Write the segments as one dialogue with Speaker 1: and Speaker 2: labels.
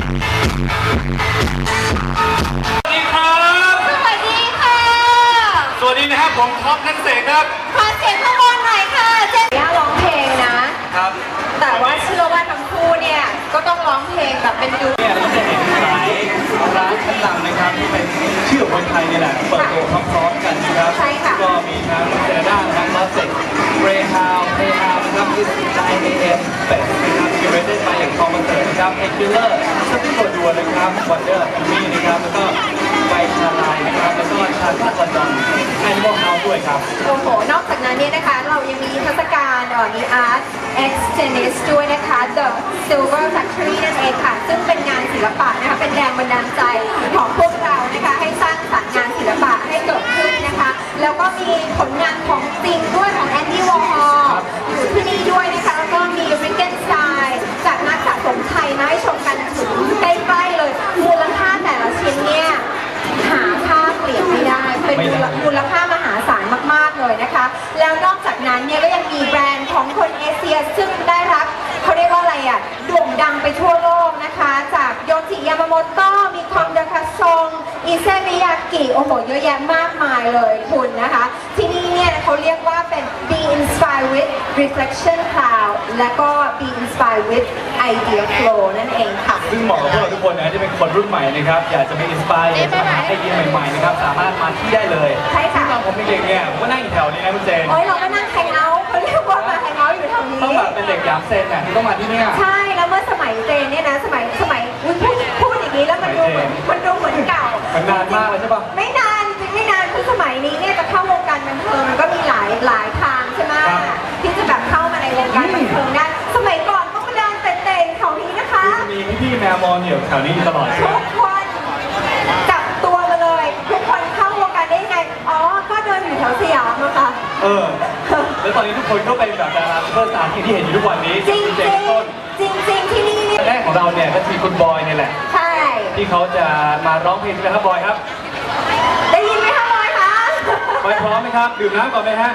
Speaker 1: สวัสดีครับ
Speaker 2: สวัสดีค่ะ
Speaker 1: สวัสดีนะครับผมท็อปนักเสกครับ
Speaker 2: ขอเสียงข้างบนหน่อยค่ะ เจ๊ย่าร้องเพลงนะ
Speaker 1: ครับ
Speaker 2: แต่ว่าเชื่อว่าทั้งคู่เนี่ย ก็ต้องร้องเพลงแบบเป็นดู
Speaker 1: เนี่ยเราจะเห็นหลายร้านชั้นนำนะครับที่เป็นชื่อของคนไทยเนี่ยแหละ เปิดตัวพร้อมๆ วันเดอร์มีนะครับ แล้วก็ไวชาลน์นะครับ แล้วก็ชาชาลอนดอนแอนิมอลเฮาส์ด้วยครับ
Speaker 2: โอ้โห นอกจากนั้นเนี่ยนะคะ เรายังมีเทศกาลเอ่อมี Art X Tennis ด้วยนะคะ The Silver Factory นั่นเองค่ะ ซึ่งเป็นงานศิลปะนะคะ เป็นแรงบันดาลใจของพวกเรานะคะ ให้สร้างสรรค์งานศิลปะให้เกิดขึ้นนะคะ แล้วก็มีผลงานของจริงด้วยของแอนดี้วอร์ฮอลอยู่ที่นี่ด้วยนะคะ แล้วก็มีริกเกนสไตล์จากนักสะสมไทยมาให้ชมกันถึงใกล้ๆเลย มูลค่าแต่ละชิ้นเนี่ย หาค่าเปรียบไม่ได้ เป็น
Speaker 1: ไม่
Speaker 2: มู
Speaker 1: ได้
Speaker 2: ลมูลค่ามหาศาลมาก ๆ เลยนะคะ แล้วนอกจากนั้นเนี่ยก็ยังมีแบรนด์ของคนเอเชียซึ่งได้รับเขาเรียกว่าอะไรอะโด่งดังไปทั่วโลกนะคะ จากโยจิยามาโมโตะมีคอมเดคาซงอิเซมิยากิโอ้โหเยอะแยะมากมายเลยคุณนะคะ ที่นี่เนี่ยเขาเรียกว่าเป็น Be Inspired with Reflection Cloud และก็ Be Inspired with Idea Flow นั่นเองค่ะ
Speaker 1: ซึ่งเหมาะกับพวกเราทุกคนนะที่เป็นคนรุ่นใหม่นะครับ อยากจะมีอินสปายอยากจะหาไอเดียใหม่ๆนะครับ สามารถมาที่ได้เลย
Speaker 2: ใช่ค่ะ
Speaker 1: ซึ่งตอนผมเด็กๆเนี่ยผมก็นั่งอยู่แถวนี้นะคุณเจน
Speaker 2: โอ้ยเราก็นั่งแฮงเอาท์เขาเรียกว่ามาแฮงเอาท์อยู่แถวนี้
Speaker 1: ต้องแบบเป็นเด็กยามเซนเนี่ยที่ต้องมาที่เนี่ย
Speaker 2: ใช่ แล้วเมื่อสมัยเจนเนี่ยนะ สมัย สมัยอุ๊ยพูดพูดอย่างนี้แล้วมันดูเหมือน มันดูเหมือนเก่า
Speaker 1: มันนานมากเลยใช่ปะ
Speaker 2: ไม่นาน องอ
Speaker 1: ยู่แถวนี้อยู่ตลอด
Speaker 2: ทุกคนจับตัวมาเลย ทุกคนเข้าวงการได้ยังไง อ๋อ ก็เดินอยู่แถวสยามอะค่ะ
Speaker 1: เออ แล้วตอนนี้ทุกคนก็เป็นแบบดาราซุปเปอร์สตาร์ที่เห็นอยู่ทุกวันนี้
Speaker 2: จริง
Speaker 1: คุณ
Speaker 2: จ
Speaker 1: เจ
Speaker 2: ริ
Speaker 1: น
Speaker 2: ง
Speaker 1: ต้น
Speaker 2: จริงจริงๆที่นี่เนี่ย
Speaker 1: แรกของเราเนี่ยก็คือคุณบอยเนี่ยแหละ
Speaker 2: ใช่
Speaker 1: ที่เขาจะมาร้องเพลงใช่ไหมครับบอยครับ
Speaker 2: ได้ยินไหมคะบอยคะ
Speaker 1: บอยพร้อมไหมครับดื่มน้ำก่อนไหมฮะ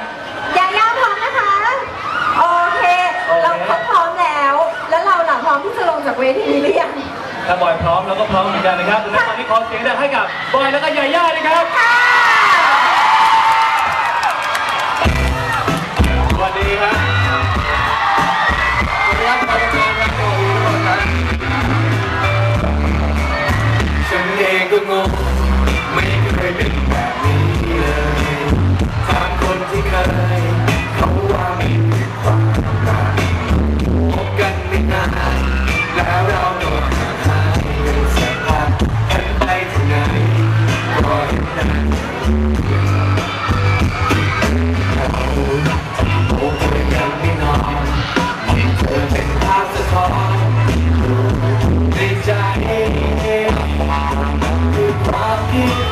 Speaker 2: ยาย่าพร้อมนะคะ โอเค
Speaker 1: โอเค
Speaker 2: เราก็พร้อมแล้ว แล้วเราหลังพร้อมที่จะลงจากเวทีหรือยัง
Speaker 1: ถ้าบอยพร้อมเราก็พร้อมเหมือนกันนะครับดังนั้นตอนนี้ขอเสียงดังให้กับบอยแล้วก็ยาย่านะครับ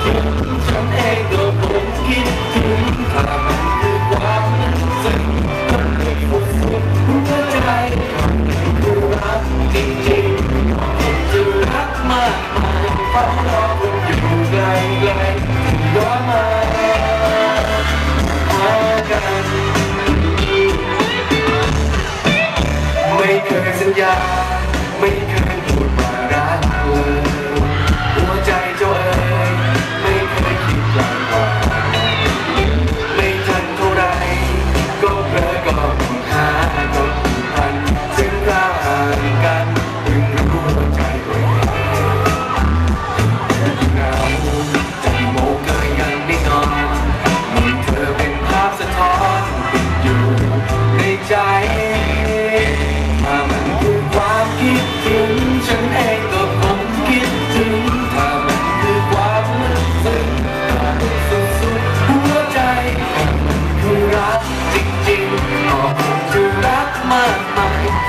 Speaker 3: ถึงฉันเองก็คงคิดถึงถ้ามันคือความรู้สึกมันคือสุดหัวใจมันคือรักจริงๆคงจะรักมากมายเฝ้ารอคุณอยู่ไกลๆย้อนมาหากันไม่เคยสัญญาไม่เคย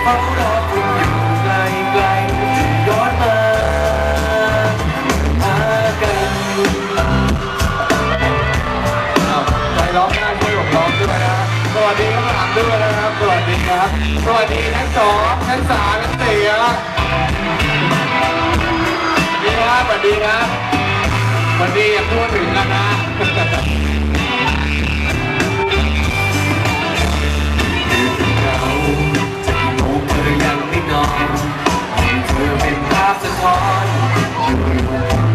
Speaker 3: เฝ้ารอคุณอยู่ไกลๆจะย้อนมาหากัน
Speaker 1: อ้าวใครร้องได้ช่วยผมร้องด้วยนะสวัสดีทั้งสามด้วยนะครับสวัสดีครับสวัสดีทั้งสองทั้งสามทั้งสี่ครับสวัสดีครับสวัสดีครับสวัสดีอย่าพูดถึงกันนะ
Speaker 3: เราจะกี่โมงเ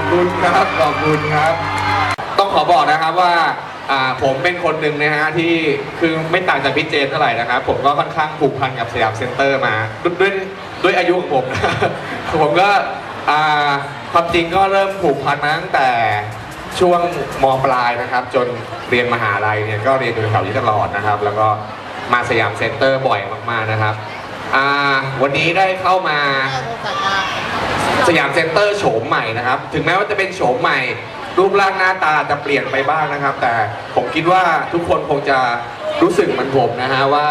Speaker 3: อ
Speaker 4: บคุณครับขอบคุณครับ ต้องขอบอกนะครับว่าอ่าผมเป็นคนหนึ่งนะฮะที่คือไม่ต่างจากพี่เจนเท่าไหร่นะครับผมก็ค่อนข้างผูกพันกับสยามเซ็นเตอร์มาด้วยด้วยด้วยอายุของผมนะผมก็อ่าความจริงก็เริ่มผูกพันมาตั้งแต่ช่วงมปลายนะครับ จนเรียนมหาลัยเนี่ยก็เรียนอยู่แถวนี้ตลอดนะครับ แล้วก็มาสยามเซ็นเตอร์บ่อยมากๆนะครับ อ่าวันนี้ได้เข้ามาสยามเซ็นเตอร์โฉมใหม่นะครับ ถึงแม้ว่าจะเป็นโฉมใหม่ รูปร่างหน้าตาจะเปลี่ยนไปบ้างนะครับ แต่ผมคิดว่าทุกคนคงจะรู้สึกเหมือนผมนะฮะว่า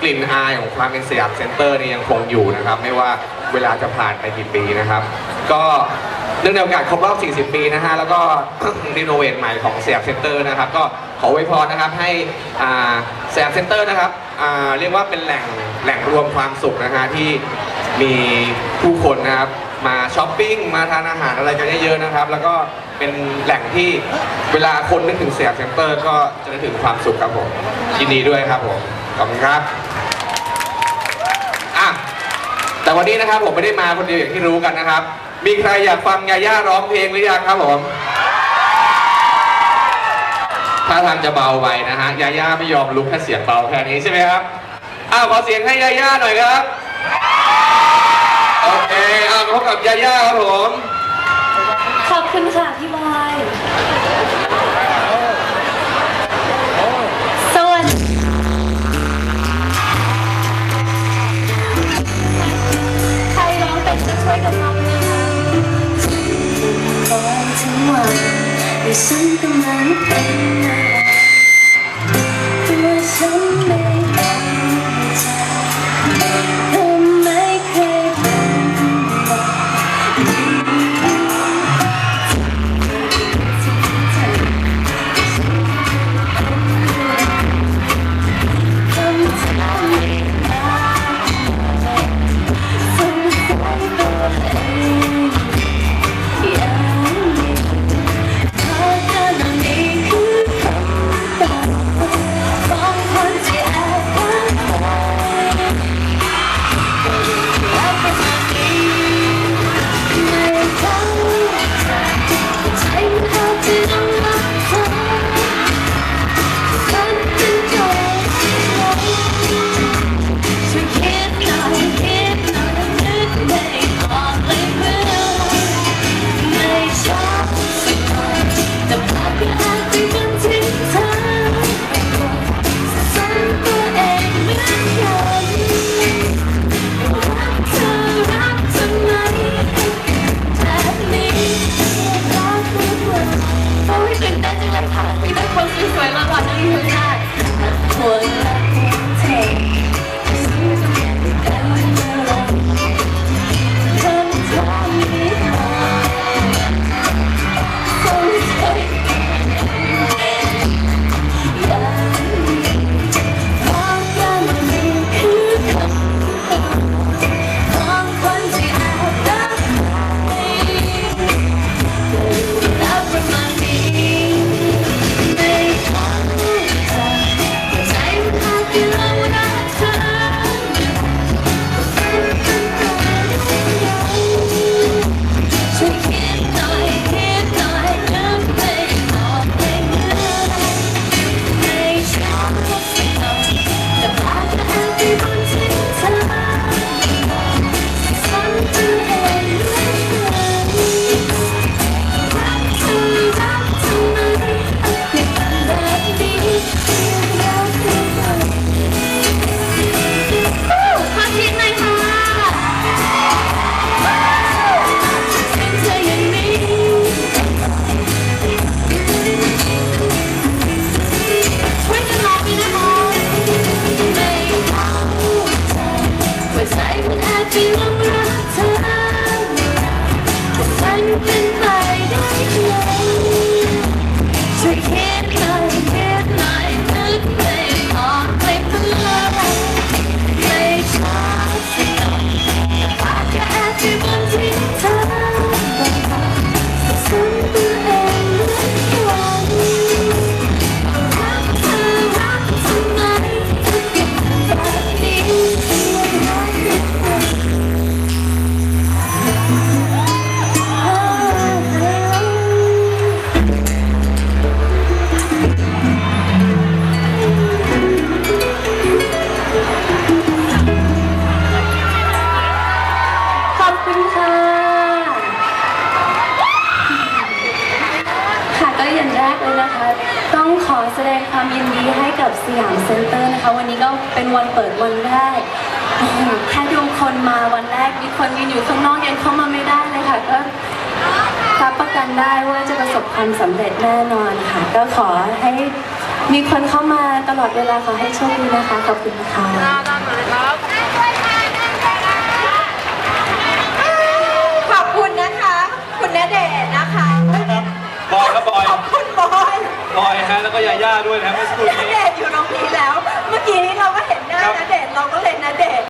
Speaker 4: กลิ่นอายของความเป็นสยามเซ็นเตอร์นี่ยังคงอยู่นะครับ ไม่ว่าเวลาจะผ่านไปกี่ปีนะครับ ก็เนื่องในโอกาสครบรอบ 40 ปีนะฮะ แล้วก็รีโนเวทใหม่ของสยามเซ็นเตอร์นะครับ ก็ขออวยพรนะครับให้สยามเซ็นเตอร์นะครับ อ่าเรียกว่าเป็นแหล่งแหล่งรวมความสุขนะฮะที่มีผู้คนนะครับมาช้อปปิ้งมาทานอาหารอะไรกันเยอะๆนะครับ แล้วก็เป็นแหล่งที่เวลาคนนึกถึงสยามเซ็นเตอร์ ก็จะนึกถึงความสุขครับผมยินดีด้วยครับผมขอบคุณครับอะแต่วันนี้นะครับผมไม่ได้มาคนเดียวอย่างที่รู้กันนะครับ มีใครอยากฟังยาย่าร้องเพลงหรือยังครับผม ถ้าทางจะเบาไปนะฮะยาย่าไม่ยอมลุกแค่เสียงเบาแค่นี้ใช่ไหมครับอ้าวขอเสียงให้ยาย่าหน่อยครับโอเคเอาพบกับยาย่าครับผม
Speaker 5: ขอบคุณค่ะพี่บอยสวัสดีใครร้องเป็นจะช่วยกันร้องนะคะคอยทั้งวันแต่ฉันกำลังเป็น ดงความยินดีให้กับสยามเซ็นเตอร์นะคะ วันนี้ก็เป็นวันเปิดวันแรกแค่ดูคนมาวันแรกมีคนยืนอยู่ข้างนอกยังเข้ามาไม่ได้เลยค่ะก็รับประกันได้ว่าจะประสบความสำเร็จแน่นอนค่ะ ก็ขอให้มีคนเข้ามาตลอดเวลาขอให้โชคดีนะคะ
Speaker 2: ขอบคุณนะคะ คุณณเดชน์นะคะ
Speaker 1: ครับบอยครับบอย
Speaker 2: ขอบคุณบ อย
Speaker 1: บอยฮะแล้วก็ยาย่าด้วยนะเมื่อสักครู่
Speaker 2: ณ
Speaker 1: นี้
Speaker 2: เดชน์อยู่ตรงนี้แล้ว เมื่อกี้นี้เราก็เห็นหน้า
Speaker 1: ครับ
Speaker 2: ณเดชน์เราก็เลยณเดชน์